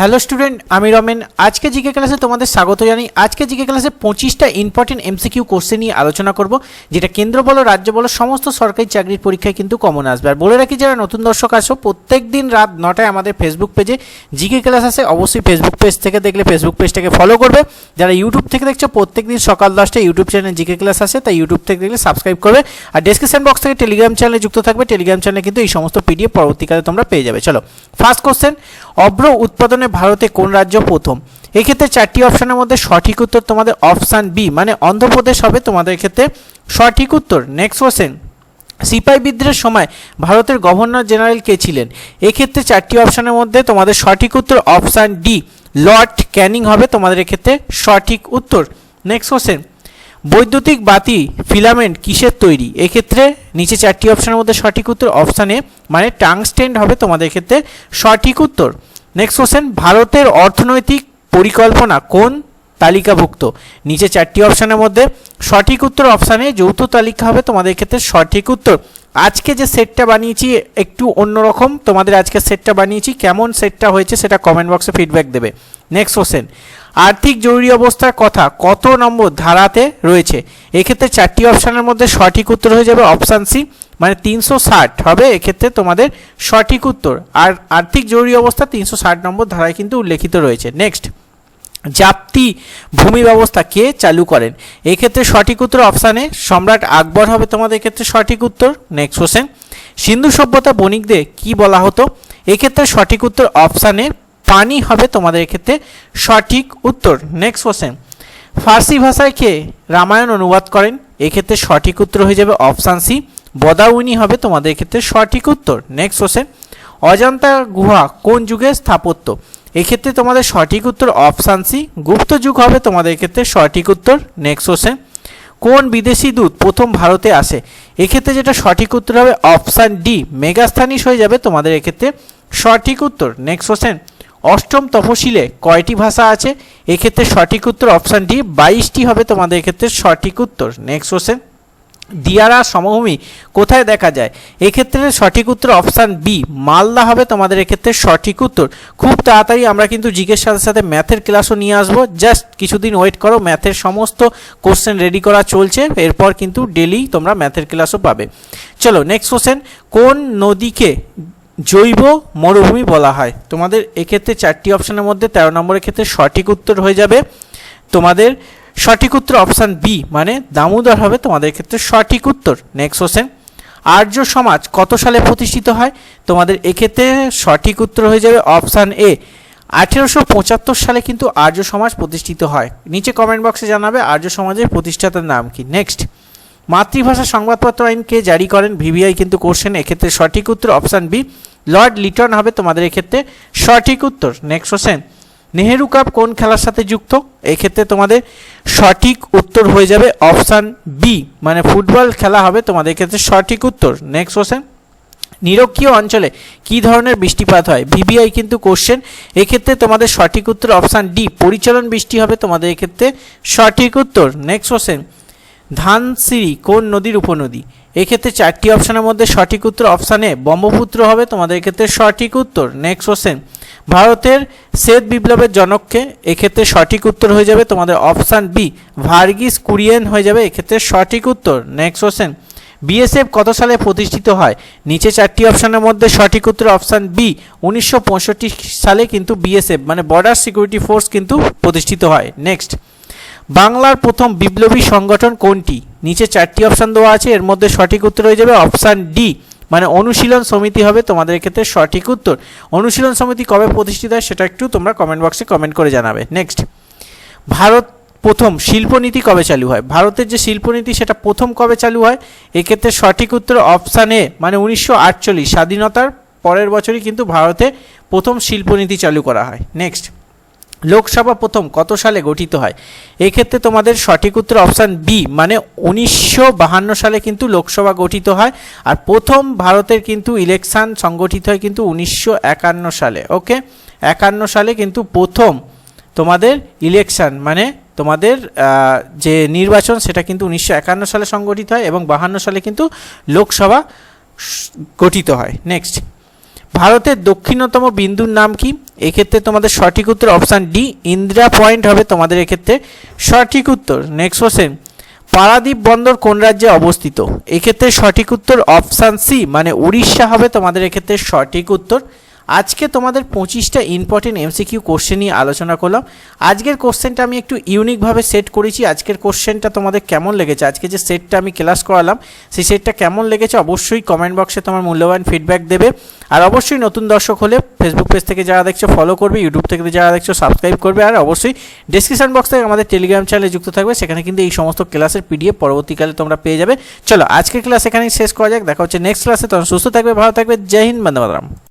Hello student আমি রমেন। আজকে GK ক্লাসে তোমাদের স্বাগত জানাই। আজকে জিকে ক্লাসে পঁচিশটা ইম্পর্টেন্ট এমসিকিউ কোশ্চেন নিয়ে আলোচনা করব, যেটা কেন্দ্র বলো, রাজ্য বলো, সমস্ত সরকারি চাকরির পরীক্ষায় কিন্তু কমন আসবে। আর বলে রাখি, যারা নতুন দর্শক আসো প্রত্যেক দিন রাত নটায় আমাদের ফেসবুক পেজে জিকে ক্লাস আসে। অবশ্যই ফেসবুক পেজ থেকে দেখলে ফেসবুক পেজটাকে ফলো করবে। যারা ইউটিউব থেকে দেখছ প্রত্যেক দিন সকাল দশটায় ইউটিউব চ্যানেলে জিকে ক্লাস আসে, তাই ইউটিউব থেকে দেখলে সাবস্ক্রাইব করবে। আর ডেসক্রিপশন বক্স থেকে টেলিগ্রাম চ্যানেলে যুক্ত থাকবে। টেলিগ্রাম চ্যানেলে কিন্তু এই সমস্ত পিডিএফ পরবর্তীকালে তোমরা পেয়ে যাবে। চলো ফার্স্ট কোশ্চেন অভ্র উৎপাদনে ভারতে কোন রাজ্য প্রথম? এক্ষেত্রে চারটি অপশনের মধ্যে সঠিক উত্তর তোমাদের অপশান বি মানে অন্ধ্রপ্রদেশ হবে তোমাদের ক্ষেত্রে সঠিক উত্তর। নেক্সট কোশ্চেন সিপাই বিদ্রোহের সময় ভারতের গভর্নর জেনারেল কে ছিলেন? এক্ষেত্রে চারটি অপশনের মধ্যে তোমাদের সঠিক উত্তর অপশান ডি, লর্ড ক্যানিং হবে তোমাদের এক্ষেত্রে সঠিক উত্তর। নেক্সট কোশ্চেন বৈদ্যুতিক বাতি, ফিলামেন্ট কিসের তৈরি? এক্ষেত্রে নিচে চারটি অপশনের মধ্যে সঠিক উত্তর অপশান মানে টাংস্টেন্ড হবে তোমাদের ক্ষেত্রে সঠিক উত্তর। নেক্সট কোশ্চেন ভারতের অর্থনৈতিক পরিকল্পনা কোন তালিকাভুক্ত? নিচে চারটি অপশনের মধ্যে সঠিক উত্তর অপশানে যৌথ তালিকা হবে তোমাদের ক্ষেত্রে সঠিক উত্তর। আজকে যে সেটটা বানিয়েছি, একটু অন্যরকম, তোমাদের আজকে সেটটা বানিয়েছি, কেমন সেটটা হয়েছে সেটা কমেন্ট বক্সে ফিডব্যাক দেবে। নেক্সট কোশ্চেন আর্থিক জরুরি অবস্থার কথা কত নম্বর ধারাতে রয়েছে? এক্ষেত্রে চারটি অপশানের মধ্যে সঠিক উত্তর হয়ে যাবে অপশান সি মানে তিনশো ষাট হবে, এক্ষেত্রে তোমাদের সঠিক উত্তর। আর আর্থিক জরুরি অবস্থা তিনশো ষাট নম্বর ধারায় কিন্তু উল্লেখিত রয়েছে। নেক্সট জাপ্তি ভূমি ব্যবস্থা কে চালু করেন? এক্ষেত্রে সঠিক উত্তর অপশানে সম্রাট আকবর হবে তোমাদের ক্ষেত্রে সঠিক উত্তর। নেক্সট কোশ্চেন সিন্ধু সভ্যতা বণিকদের কি বলা হতো? এক্ষেত্রে সঠিক উত্তর অপশানে পানি হবে তোমাদের ক্ষেত্রে সঠিক উত্তর। নেক্সট কোশ্চেন ফার্সি ভাষায় কে রামায়ণ অনুবাদ করেন? এক্ষেত্রে সঠিক উত্তর হয়ে যাবে অপশান সি বদাউনি হবে তোমাদের ক্ষেত্রে সঠিক উত্তর। নেক্সট কোশ্চেন অজন্তা গুহা কোন যুগের স্থাপত্য? এক্ষেত্রে তোমাদের সঠিক উত্তর অপশান সি গুপ্ত যুগ হবে তোমাদের ক্ষেত্রে সঠিক উত্তর। নেক্সট কোশ্চেন কোন বিদেশি দূত প্রথম ভারতে আসে? এক্ষেত্রে যেটা সঠিক উত্তর হবে অপশান ডি মেগাস্থানিস হয়ে যাবে তোমাদের এক্ষেত্রে সঠিক উত্তর। নেক্সট কোশ্চেন অষ্টম তফসিলে কয়টি ভাষা আছে? এক্ষেত্রে সঠিক উত্তর অপশান ডি বাইশটি হবে তোমাদের ক্ষেত্রে সঠিক উত্তর। নেক্সট কোশ্চেন দিয়ারা সমভূমি কোথায় দেখা যায়? এক্ষেত্রে সঠিক উত্তর অপশান বি, মালদা হবে তোমাদের এক্ষেত্রে সঠিক উত্তর। খুব তাড়াতাড়ি আমরা কিন্তু জিজ্ঞেস সাথে সাথে ম্যাথের ক্লাসও নিয়ে আসব। জাস্ট কিছুদিন ওয়েট করো, ম্যাথের সমস্ত কোশ্চেন রেডি করা চলছে। এরপর কিন্তু ডেলি তোমরা ম্যাথের ক্লাসও পাবে। চলো নেক্সট কোশ্চেন কোন নদীকে জৈব মরুভূমি বলা হয়? তোমাদের এক্ষেত্রে চারটি অপশনের মধ্যে তেরো নম্বরের ক্ষেত্রে সঠিক উত্তর হয়ে যাবে। তোমাদের সঠিক উত্তর অপশান বি মানে দামোদর হবে তোমাদের ক্ষেত্রে সঠিক উত্তর। নেক্সট কোশ্চেন আর্য সমাজ কত সালে প্রতিষ্ঠিত হয়? তোমাদের এক্ষেত্রে সঠিক উত্তর হয়ে যাবে অপশান এ আঠেরোশো পঁচাত্তর সালে কিন্তু আর্য সমাজ প্রতিষ্ঠিত হয়। নিচে কমেন্ট বক্সে জানাবে আর্য সমাজের প্রতিষ্ঠাতার নাম কি। নেক্সট মাতৃভাষা সংবাদপত্র আইন কে জারি করেন? ভিভিআই কিন্তু কোশ্চেন এক্ষেত্রে সঠিক উত্তর অপশান বি লর্ড লিটন হবে তোমাদের এক্ষেত্রে সঠিক উত্তর। নেক্সট কোশ্চেন নেহেরু কাপ কোন খেলার সাথে যুক্ত? এক্ষেত্রে তোমাদের সঠিক উত্তর হয়ে যাবে অপশান বি। মানে ফুটবল খেলা হবে তোমাদের ক্ষেত্রে সঠিক উত্তর। নেক্সট কোশ্চেন নিরক্ষীয় অঞ্চলে কি ধরনের বৃষ্টিপাত হয়? ভিভিআই কিন্তু কোশ্চেন এক্ষেত্রে তোমাদের সঠিক উত্তর অপশান ডি। পরিচালন বৃষ্টি হবে তোমাদের এক্ষেত্রে সঠিক উত্তর। নেক্সট কোশ্চেন ধানসিরি কোন নদীর উপনদী? এক্ষেত্রে চারটি অপশানের মধ্যে সঠিক উত্তর অপশানে ব্রহ্মপুত্র হবে তোমাদের ক্ষেত্রে সঠিক উত্তর। নেক্সট কোশ্চেন ভারতের শ্বেত বিপ্লবের জনককে এক্ষেত্রে সঠিক উত্তর হয়ে যাবে তোমাদের অপশান বি, ভার্গিস কুরিয়েন হয়ে যাবে এক্ষেত্রে সঠিক উত্তর। নেক্সট কোশ্চেন বিএসএফ কত সালে প্রতিষ্ঠিত হয়? নিচে চারটি অপশানের মধ্যে সঠিক উত্তর অপশান বি, উনিশশো পঁয়ষট্টি সালে কিন্তু বিএসএফ মানে বর্ডার সিকিউরিটি ফোর্স কিন্তু প্রতিষ্ঠিত হয়। নেক্সট বাংলার প্রথম বিপ্লবী সংগঠন কোনটি? নিচে চারটি অপশান দেওয়া আছে, এর মধ্যে সঠিক উত্তর হয়ে যাবে অপশান ডি মানে অনুশীলন সমিতি হবে তোমাদের ক্ষেত্রে সঠিক উত্তর। অনুশীলন সমিতি কবে প্রতিষ্ঠিত হয় সেটা একটু তোমরা কমেন্ট বক্সে কমেন্ট করে জানাবে। নেক্সট ভারত প্রথম শিল্পনীতি কবে চালু হয়? ভারতের যে শিল্পনীতি সেটা প্রথম কবে চালু হয়? এক্ষেত্রে সঠিক উত্তর অপশান এ মানে উনিশশো আটচল্লিশ, স্বাধীনতার পরের বছরই কিন্তু ভারতে প্রথম শিল্পনীতি চালু করা হয়। নেক্সট লোকসভা প্রথম কত সালে গঠিত হয়? এক্ষেত্রে তোমাদের সঠিক উত্তর অপশান বি মানে উনিশশো সালে কিন্তু লোকসভা গঠিত হয় আর প্রথম ভারতের কিন্তু ইলেকশন সংগঠিত হয় কিন্তু উনিশশো একান্ন সালে ওকে একান্ন সালে কিন্তু প্রথম তোমাদের ইলেকশন মানে তোমাদের যে নির্বাচন সেটা কিন্তু উনিশশো একান্ন সালে সংগঠিত হয় এবং বাহান্ন সালে কিন্তু লোকসভা গঠিত হয়। নেক্সট ভারতের দক্ষিণতম বিন্দুর নাম কি? এক্ষেত্রে তোমাদের সঠিক উত্তর অপশান ডি ইন্দিরা পয়েন্ট হবে তোমাদের এক্ষেত্রে সঠিক উত্তর। নেক্সট কোশ্চেন পারাদ্বীপ বন্দর কোন রাজ্যে অবস্থিত? এক্ষেত্রে সঠিক উত্তর অপশান সি মানে উড়িষ্যা হবে তোমাদের এক্ষেত্রে সঠিক উত্তর। আজকে তোমাদের পঁচিশটা ইম্পর্টেন্ট এমসিকিউ কোশ্চেন নিয়ে আলোচনা করলাম। আজকের কোশ্চেনটা আমি একটু ইউনিকভাবে সেট করেছি। আজকের কোশ্চেনটা তোমাদের কেমন লেগেছে? আজকে যে সেটটা আমি ক্লাস করালাম, সেই সেটটা কেমন লেগেছে অবশ্যই কমেন্ট বক্সে তোমার মূল্যবান ফিডব্যাক দেবে। আর অবশ্যই নতুন দর্শক হলে ফেসবুক পেজ থেকে যারা দেখছ ফলো করবে। ইউটিউব থেকে যারা দেখছ সাবস্ক্রাইব করবে। আর অবশ্যই ডিসক্রিপশন বক্স থেকে আমাদের টেলিগ্রাম চ্যানেলে যুক্ত থাকবে। সেখানে কিন্তু এই সমস্ত ক্লাসের পিডিএফ পরবর্তীকালে তোমরা পেয়ে যাবে। চলো, আজকের ক্লাস এখানেই শেষ করা যাক। দেখা হচ্ছে নেক্সট ক্লাসে তখন সুস্থ থাকবে, ভালো থাকবে। জয় হিন্দ, বন্দে মাতরম।